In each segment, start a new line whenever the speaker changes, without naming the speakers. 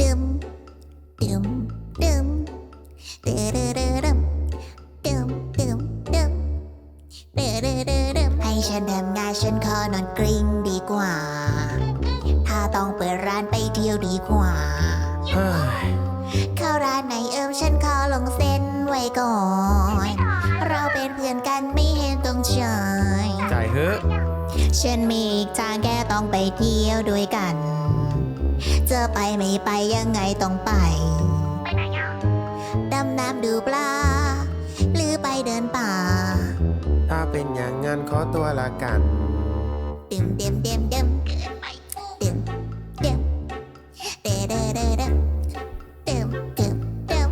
ดึมดึมดึมเดเดเดดึมดึมดึมดึมเดเดเดดึมให้ฉันทำงานฉันขอนอนกริ้งดีกว่า ถ้าต้องเปิดร้านไปเที่ยวดีกว่า
เฮ้ย
เข้าร้านไหนเอิมฉันขอลงเส้นไว้ก่อน เราเป็นเพื่อนกันไม่เห็นต้องเฉย
จ่ายเฮ้อะ
ฉันมีอีกทางแค่ต้องไปเที่ยวด้วยกัน จะไปไม่ไปยังไงต้องไปดำน้ำดูปลา หรือไปเดินป่า
ถ้าเป็นอย่างงั้นขอตัวละกัน
เต็มเต็มเต็มเต็มเกินไปเต็มเต็มเดเดเดเดเต็มเต็มเต็ม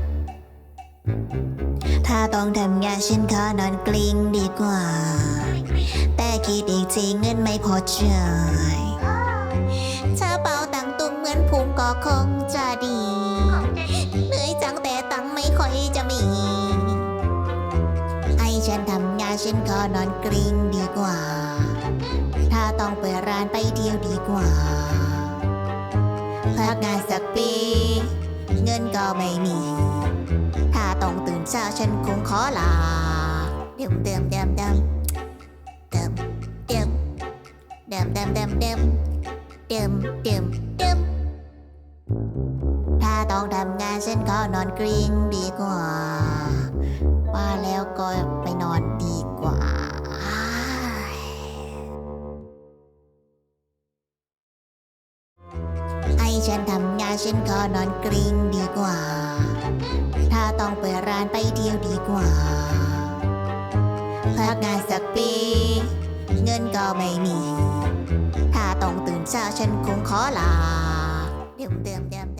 ถ้าต้องทำงานฉันขอนอนกลิ้งดีกว่า แต่คิดอีกทีเงินไม่พอใช้ถ้าเป่า ฉันทำงานฉันขอนอนกลิ้งดีกว่า ถ้าต้องไปร้านไปเที่ยวดีกว่าพักงานสักปี เงินก็ไม่มี ถ้าต้องตื่นเช้าฉันคงขอลาเดิมเดิมเดิมเดิมเดิมเดิมเดิมเดิมเดิมเดิมเดิมเดิมเดิมถ้าต้องทำงานฉันขอนอนกริ้งดีกว่าว่าแล้วก็ อนดีกว่าให้ฉันทำงานฉันขอนอนกริ้งดีกว่า ถ้าต้องไปร้านไปเที่ยวดีกว่าพักงานสักปี เงินก็ไม่มี ถ้าต้องตื่นเช้าฉันคงขอลาเดิมเดิมเดิมเดิม